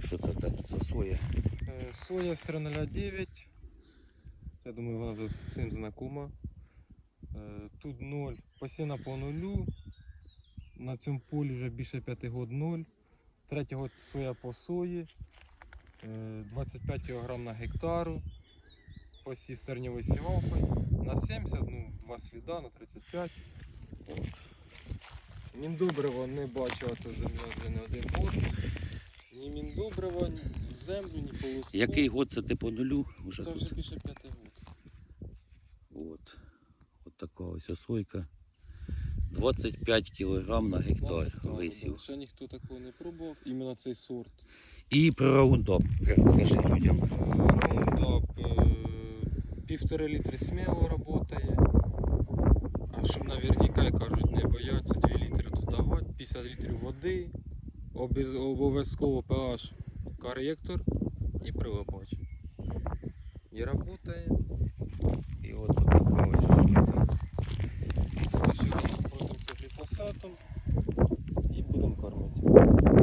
Розкажи, що це тут за соя. Е, Соя 309. Я думаю, вона вже всім знакома. Е, Тут 0, посіна по нулю. На цьому полі вже більше 5 год 0. Третій год соя по сої. Е, 25 кг на гектару. Посів стерньовою сівалкою. На 70, ну, два сліда, на 35. От. Міндобрива не бачу, а це земля вже не один год. Ні міндобрива, ні землю, ні по листу. Який год це ти по нулю? Уже Це тут. вже більше п'яти год. От. От така ось осойка. 25 кг на гектар висів. Ще ніхто такого не пробував, іменно цей сорт. І про раундап. Розкажи людям. Раундап е, півтори літри сміло працює. А щоб наверняка кажуть, не бояться 2 літри тут давати, 50 літрів води, обов'язково pH коректор і прилипач. І працює. І от. Ще разок пройдемося гліфосатом і будемо кормити.